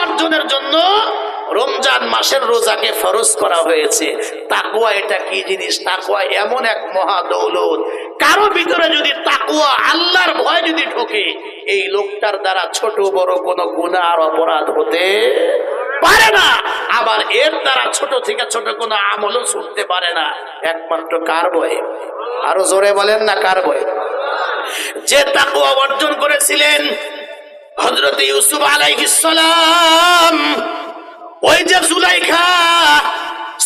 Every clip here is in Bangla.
অর্জনের জন্য রমজান মাসের রোজাকে ফরজ করা হয়েছে। তাকুয়া এটা কি জিনিস? তাকুয়া এমন এক মহা দৌলত। কারও ভিতরে যদি তাকুয়া আল্লাহর ভয় যদি ঢোকে, এই লোকটার দ্বারা ছোট বড় কোনো গুণা আর অপরাধ হতে পারে না। আবার এর দ্বারা ছোট থেকে ছোট কোনো আমলও ছুটতে পারে না। একমাত্র কার বয়ে আরও জোরে বলেন না কার বয়ে যে তাকুয়া অর্জন করেছিলেন হজরত ইউসুফ আলাইহিসসালাম ওই যে জুলাইখা,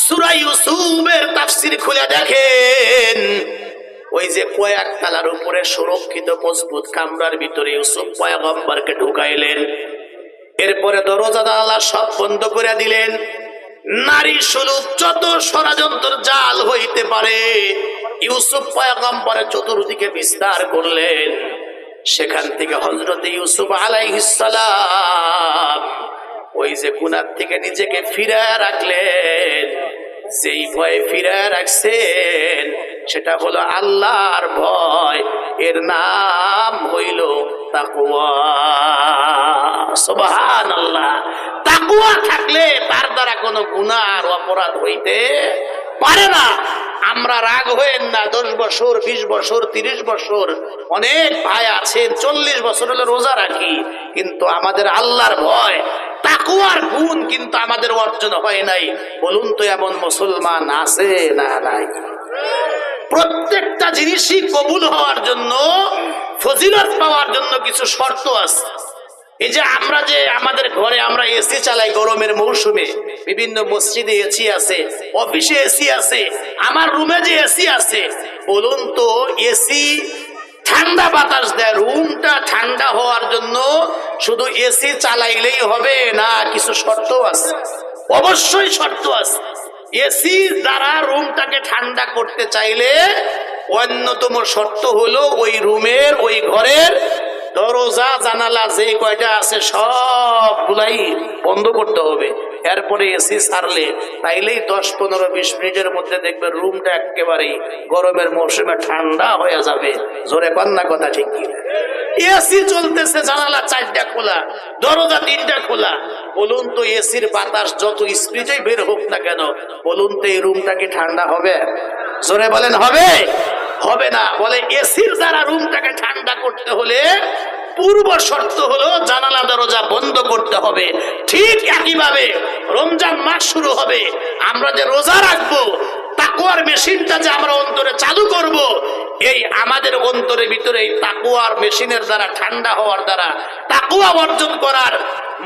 সূরা ইউসুফের তাফসীর খুলে দেখেন। ওই যে কয়েক তালার উপরে সুরক্ষিত মজবুত কামরার ভিতরে ইউসুফ পয়গম্বরকে ঢুকাইলেন। এরপরে দরজা জানালা সব বন্ধ করে দিলেন। নারী সুলুক যত ষড়যন্ত্র জাল হইতে পারে, ইউসুফ পয়গম্বরের চতুর্দিকে বিস্তার করলেন। সেখান থেকে হজরত ইউসুফ আলাইহিসসালাম ওই যে গুনার থেকে নিজেকে ফিরে রাখলেন। যেই ভয়ে ফিরে রাখছেন, সেটা হলো আল্লাহর ভয়। এর নাম হইল আল্লাহ তাকুয়া থাকলে তার দ্বারা কোনো গুনাহ আর অপরাধ হইতে পারে না। আমরা রাগ হইেন না, দশ বছর, বিশ বছর, তিরিশ বছর। অনেক ভাই আছেন, চল্লিশ বছর হলে রোজা রাখি, কিন্তু আমাদের আল্লাহর ভয়, তাকুয়ার গুণ কিন্তু আমাদের অর্জন হয় নাই। বলুন তো, এমন মুসলমান আছে না নাই? প্রত্যেকটা জিনিসই কবুল হওয়ার জন্য, ফজিলত পাওয়ার জন্য কিছু শর্ত আছে। এই যে আমরা যে আমাদের ঘরে আমরা এসি চালাই গরমের মৌসুমে, বিভিন্ন মসজিদে এসি আছে, অফিসে এসি আছে, আমার রুমে যে এসি আছে, বলুন তো, এসি ঠান্ডা বাতাস দেয়, রুমটা ঠান্ডা হওয়ার জন্য শুধু এসি চালাইলেই হবে না কিছু শর্ত আছে? অবশ্যই শর্ত আছে। এসি দ্বারা রুমটাকে ঠান্ডা করতে চাইলে অন্যতম শর্ত হলো ওই রুমের, ওই ঘরের দরজা, জানালা যে কয়টা আছে সবগুলাই বন্ধ করতে হবে। এরপরে এসি ছাড়লে তাইলেই দশ, পনেরো, বিশ মিনিটের মধ্যে দেখবে রুমটা একেবারেই গরমের মৌসুমে ঠান্ডা হয়ে যাবে। জোরে কন্যা কথা ঠিক এসি চলতেছে, জানালা চারটা খোলা, দরজা তিনটা খোলা। বলুন তো এসির বাতাস যত স্পিডে বের হোক না কেন, বলুন তো এই রুমটা কি ঠান্ডা হবে? জোরে বলেন, হবে? হবে না। বলে এসির দ্বারা রুমটাকে ঠান্ডা করতে হলে পূর্ব শর্ত হলো জানালা, দরজা বন্ধ করতে হবে। ঠিক একইভাবে রমজান মাস শুরু হবে। আমরা যে রোজা রাখব তাকুয়ার মেশিনটা যে আমরা অন্তরে চালু করব, এই আমাদের অন্তরের ভিতরে তাকুয়ার মেশিনের দ্বারা, ঠান্ডা হওয়ার দ্বারা তাকুয়া অর্জন করার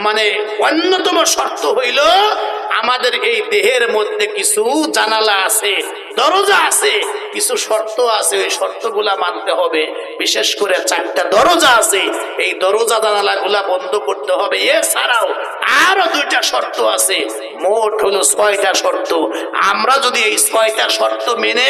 মানে অন্যতম শর্ত হইল আমাদের এই দেহের মধ্যে কিছু জানালা আছে। দরজা আছে, কিছু শর্ত আছে, ওই শর্তগুলা মানতে হবে। বিশেষ করে চারটা দরজা আছে, এই দরজা জানালা গুলা বন্ধ করতে হবে। এছাড়াও আরও দুইটা শর্ত আছে, মোট হলো ছয়টা শর্ত। আমরা যদি এই ছয়টা শর্ত মেনে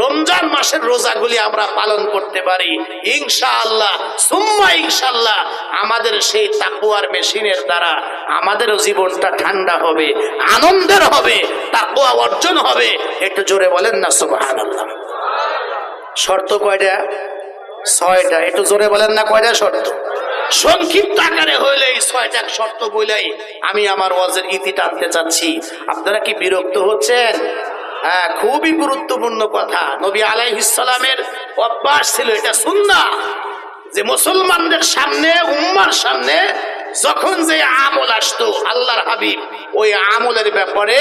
রমজান মাসের রোজাগুলি আমরা পালন করতে পারি, ইনশাআল্লাহ, সুম্মা ইনশাআল্লাহ, আমাদের সেই তাকুয়ার মেশিনের দ্বারা আমাদেরও জীবনটা ঠান্ডা হবে, আনন্দের হবে। তাকুয়া অর্জন হবে। একটু জোরে বলেন না, সুবহানাল্লাহ। শর্ত কয়টা? ছয়টা। একটু জোরে বলেন না, কয়টা শর্ত? সংক্ষিপ্ত আকারে হইলে এই ছয়টা শর্ত বলেই আমি আমার ওয়াজের ইতি টানতে চাচ্ছি। আপনারা কি বিরক্ত হচ্ছেন? হ্যাঁ খুবই গুরুত্বপূর্ণ কথা। নবী আলাইহিসসালামের অভ্যাস ছিল, এটা সুন্না যে মুসলমানদের সামনে, উম্মার সামনে যখন যে আমল আসতো, আল্লাহর হাবিব, ওই আমলের ব্যাপারে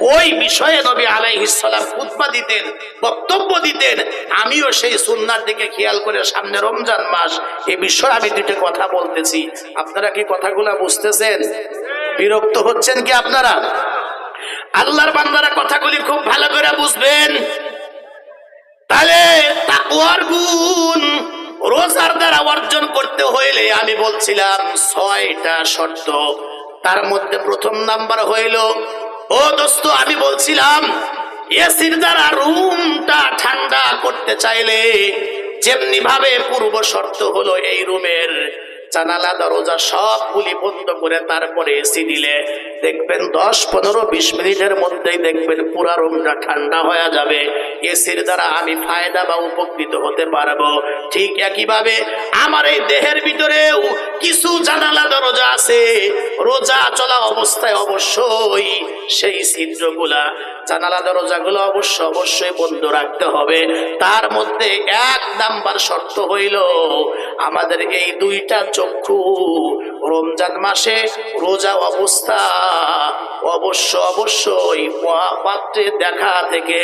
ওই বিষয়ে নবী আলাইহিসসালাম খুতবা দিতেন, বক্তব্য দিতেন। আমিও সেই সুন্নার দিকে খেয়াল করে সামনে রমজান মাস, এ বিষয়ে আমি দুটো কথা বলতেছি। আপনারা কি কথাগুলা বুঝতেছেন? বিরক্ত হচ্ছেন কি আপনারা? আল্লাহর বান্দারা কথাগুলি খুব ভালো করে বুঝবেন। তাহলে রোজার দ্বারা অর্জন করতে হইলে আমি বলছিলাম ছয়টা শর্ত। তার মধ্যে প্রথম নাম্বার হইল ও দোস্ত, আমি বলছিলাম এসির দ্বারা রুমটা ঠান্ডা করতে চাইলে যেমনি ভাবে পূর্ব শর্ত হলো এই রুমের জানালা, দরজা সবগুলি বন্ধ করে তারপরে এসি দিলে দেখবেন দশ, পনেরো, বিশ মিনিটের মধ্যেই দেখবেন পুরা রুমটা ঠান্ডা হয়ে যাবে। এসির দ্বারা আমি ফায়দা বা উপকৃত হতে পারব। ঠিক একইভাবে আমার এই দেহের ভিতরেও কিছু জানালা, দরজা আছে। রোজা চলা অবস্থায় অবশ্যই সেই ছিদ্রগুলা, জানালা, দরজাগুলো অবশ্য অবশ্যই বন্ধ রাখতে হবে। তার মধ্যে এক নাম্বার শর্ত হইল, আমাদের এই দুইটা চক্ষু। রমজান মাসে রোজা অবস্থা অবশ্য অবশ্যই পাত্রে দেখা থেকে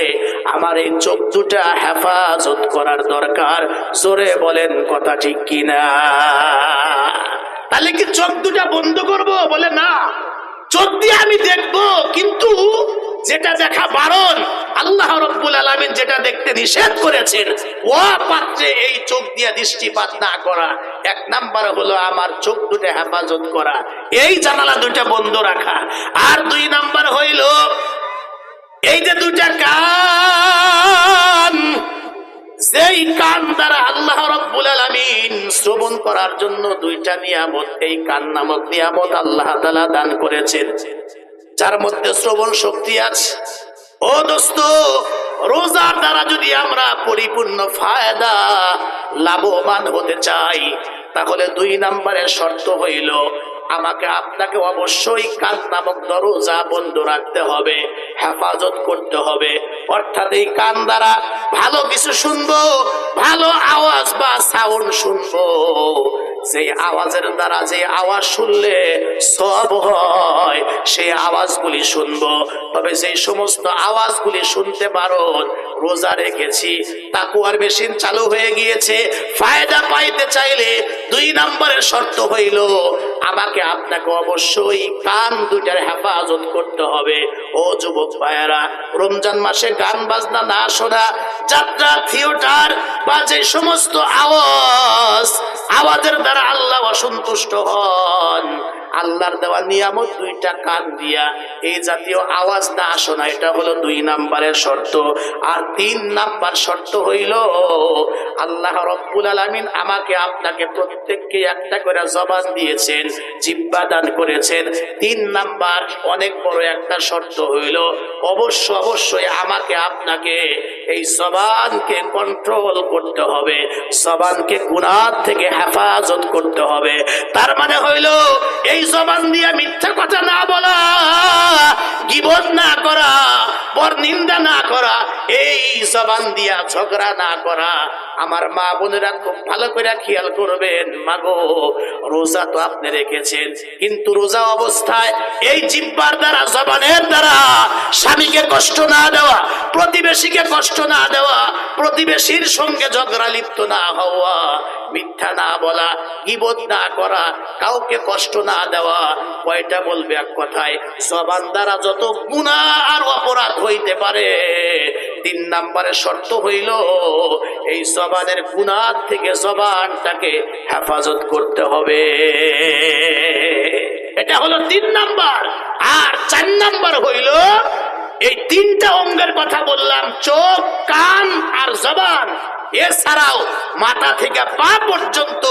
আমার এই চোখ দুটা হেফাজত করার দরকার। জোরে বলেন কথা ঠিক কিনা? তাহলে কি চোখ দুটা বন্ধ করব? বলে না। চোখ দিয়ে আমি দেখব, কিন্তু যেটা দেখা বারণ, আল্লাহ রব্বুল আলমিন যেটা দেখতে নিষেধ করেছেন ও পাত্রে এই চোখ দিয়ে দৃষ্টিপাত না করা। এক নাম্বার হলো আমার চোখ দুটো হেফাজত করা। এই জানালা দুইটা বন্ধ রাখা। আর দুই নাম্বার হইল, এই যে দুইটা কান, যেই কান দ্বারা আল্লাহ রব্বুল আলামিন শ্রবণ করার জন্য দুইটা নিয়ামত, এই কান নামক নিয়ামত আল্লাহ তাআলা দান করেছেন। যার মধ্যে শ্রবণ শক্তি আছে। ও দোস্ত, রোজার দ্বারা যদি আমরা পরিপূর্ণ ফায়দা লাভবান হতে চাই তাহলে দুই নম্বরের শর্ত হইল, আমাকে আপনাকে অবশ্যই কাজ নামক দরজা বন্ধ রাখতে হবে, হেফাজত করতে হবে। অর্থাৎ এই কান দ্বারা ভালো কিছু শুনব, ভালো আওয়াজ বা সাউন্ড শুনব। সেই আওয়াজের দ্বারা যে আওয়াজ শুনলে সব হয়, সেই আওয়াজগুলি শুনব। তবে সেই সমস্ত আওয়াজগুলি শুনতে পারো, রোজা রেখেছি তাকুয়ার মেশিন চালু হয়ে গিয়েছে। ফায়দা পাইতে চাইলে দুই নম্বরের শর্ত হইল, আমাকে আপনাকে অবশ্যই কান দুইটার হেফাজত করতে হবে। ও যুবক ভাইয়ারা, রমজান মাসে গান বাজনা না শোনা, যাত্রা, থিয়েটার বা যে সমস্ত আওয়াজ। আওয়াজের দ্বারা আল্লাহ অসন্তুষ্ট হন। আল্লাহর দেওয়া নিয়ামত দুইটা কান দিয়া এই জাতীয় আওয়াজ না শোনা এটা হলো দুই নাম্বারের শর্ত। আর তিন নাম্বার শর্ত হইল, আল্লাহ রব্বুল আলামিন আমাকে আপনাকে প্রত্যেককে একটা করে জবান দিয়েছেন, জিব্বা দান করেছেন। তিন নাম্বার, অনেক বড় একটা শর্ত হইল, অবশ্য অবশ্যই আমাকে আপনাকে এই জবানকে কন্ট্রোল করতে হবে, জবানকে গুনার থেকে হেফাজত করতে হবে। তার মানে হইল, এই জবান দিয়ে মিথ্যা কথা না বলা, গিবত না করা, পর নিন্দা না করা, এই জবান দিয়া ঝগড়া না করা আমার মা বোনেরা খুব ভালো করে খেয়াল করবেন, মাগো, রোজা তো আপনি রেখেছেন, কিন্তু রোজা অবস্থায় এই জিব্বার দ্বারা, জবানের দ্বারা স্বামীকে কষ্ট না দেওয়া, প্রতিবেশীকে কষ্ট না দেওয়া, প্রতিবেশীর সঙ্গে ঝগড়া, লিপ্ত না হওয়া, মিথ্যা না বলা, গিবত না করা, কাউকে কষ্ট না দেওয়া, কয়টা বলবে এক কথায়, জবান দ্বারা যত গুণা আর অপরাধ হইতে পারে, তিন নাম্বারে শর্ত হইল, এই জবানের গুণার থেকে জবানটাকে হেফাজত করতে হবে। এটা হলো তিন নাম্বার। আর চার নাম্বার হইল, এই তিনটা অঙ্গের কথা বললাম, চোখ, কান আর জবান। এছাড়াও মাথা থেকে পা পর্যন্ত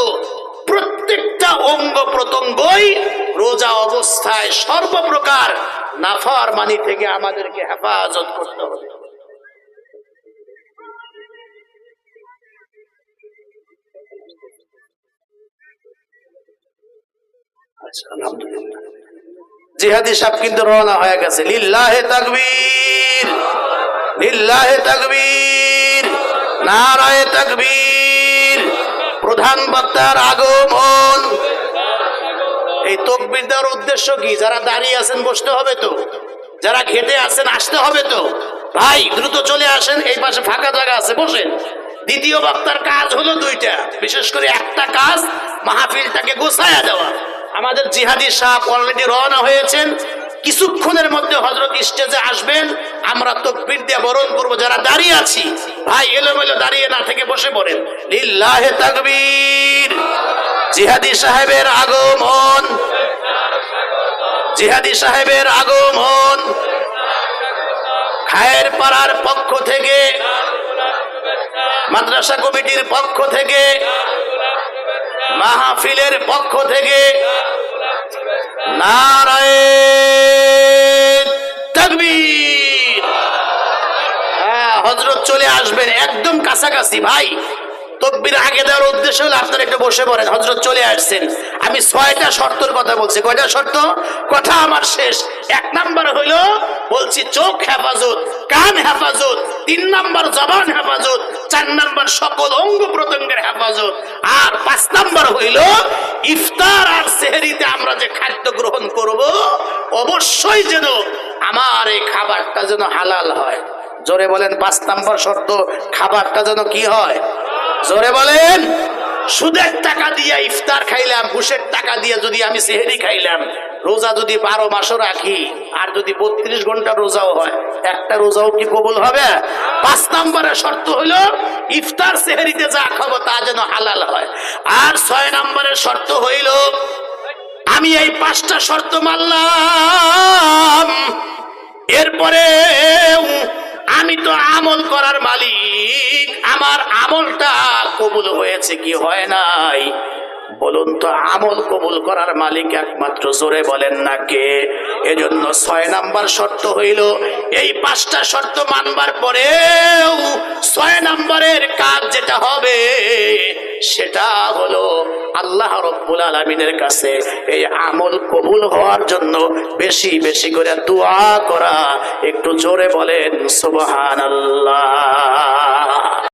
প্রত্যেকটা অঙ্গ প্রত্যঙ্গই রোজা অবস্থায় সর্বপ্রকার নাফার মানি থেকে আমাদেরকে হেফাজত করতে হবে। জিহাদি কিন্তু রওনা হয়ে গেছে। লিল্লাহে তাকবীর লিল্লাহে তাকবীর, নারায়ে তাকবীর। প্রধান আগমন। এই তকবীর দেওয়ার উদ্দেশ্য কি? যারা দাঁড়িয়ে আছেন, বসতে হবে তো। যারা খেতে আছেন, আসতে হবে তো। ভাই, দ্রুত চলে আসেন। এই পাশে ফাঁকা জায়গা আছে, বসেন। দ্বিতীয় বক্তার কাজ হলো দুইটা। বিশেষ করে একটা কাজ, মাহফিলটাকে গোছায়া দেওয়া। আমাদের জিহাদি সাহ অলরেডি রওনা হয়েছেন। কিছুক্ষণের মধ্যে হজরত স্টেজে আসবেন। আমরা তকবির দিয়ে বরণ করব। যারা দাঁড়িয়ে আছি, ভাই এলোমেলো দাঁড়িয়ে না থেকে বসে পড়েন। লিল্লাহে তাকবীর। জিহাদি সাহেবের আগমন। জিহাদি সাহেবের আগমন। খায়ের পাড়ার পক্ষ থেকে, মাদ্রাসা কমিটির পক্ষ থেকে মাহফিলের পক্ষ থেকে নারায় হ্যাঁ হজরত চলে আসবেন একদম কাছাকাছি ভাই। তকবির আগে দেওয়ার উদ্দেশ্য হলো আপনারা একটু বসে পড়েন। হজরত চলে আসছেন। আমি ছয়টা শর্তর কথা বলছি। কয়টা শর্ত? কথা আমার শেষ। এক নাম্বার হইল, বলছি চোখ হেফাজত, কান হেফাজত, তিন নাম্বার জবান হেফাজত, চার নাম্বার সকল অঙ্গ প্রত্যঙ্গের হেফাজত, আর পাঁচ নাম্বার হইল, ইফতার আর সেহরিতে আমরা যে খাদ্য গ্রহণ করব, অবশ্যই যেন আমার এই খাবারটা যেন হালাল হয়। জোরে বলেন পাঁচ নাম্বার শর্ত, খাবারটা যেন কি হয়? জোরে বলেন, সুদের টাকা দিয়ে ইফতার খাইলাম, ঘুষের টাকা দিয়ে যদি আমি সেহেরি খাইলাম, রোজা যদি বারো মাসও রাখি, আর যদি বত্রিশ ঘণ্টা রোজাও হয়, একটা রোজাও কি কবুল হবে? পাঁচ নম্বরের শর্ত হলো, ইফতার সেহেরিতে যা খাব তা যেন হালাল হয়। আর ছয় নম্বরের শর্ত হইল, আমি এই পাঁচটা শর্ত মানলাম এরপরে আমি তো আমল করার মালিক। আমার আমলটা কবুল হয়েছে কি হয় নাই? বলুন তো, আমল কবুল করার মালিক একমাত্র জোরে বলেন না কে? এজন্য ছয় নাম্বার শর্ত হইল, এই পাঁচটা শর্ত মানবার পরেও ছয় নাম্বারের কাজ যেটা হবে সেটা হলো আল্লাহ রব্বুল আলমিনের কাছে এই আমল কবুল হওয়ার জন্য বেশি বেশি করে দোয়া করা। একটু জোরে বলেন সুবহান আল্লাহ